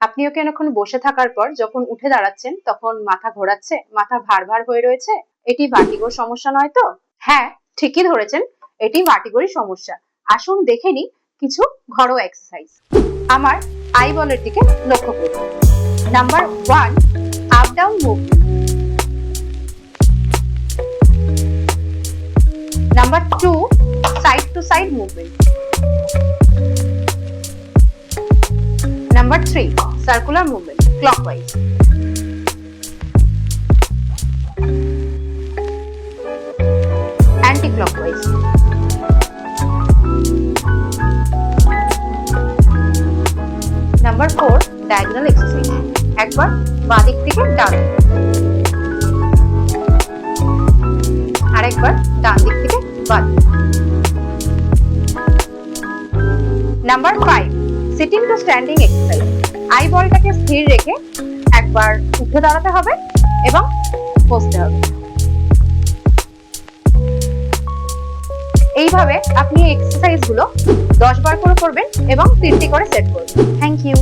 আপনিও কি অনেকক্ষণ বসে থাকার পর যখন উঠে দাঁড়াচ্ছেন তখন মাথা ঘোরাচ্ছে? মাথা ভার ভার হয়ে রয়েছে? এটি ভার্টিগোর সমস্যা নয় তো? হ্যাঁ ঠিকই ধরেছেন। এটি ভার্টিগোরই সমস্যা। আসুন দেখে নিই কিছু ঘরোয়া এক্সারসাইজ আমার আই বলের দিকে লক্ষ্য করুন। Number one up down move number two side to side movement three circular movement clockwise anticlockwise number four diagonal exercise একবার বাঁ দিক থেকে ডান। আরেকবার ডান দিক থেকে বাঁ। Number five sitting to standing exercise eye বলটাকে স্থির রেখে একবার উঠে দাঁড়াতে হবে এবং বসতে হবে। এইভাবে আপনি এক্সারসাইজগুলো দশ বার করে করবেন এবং তিনটি করে সেট করবেন। Thank you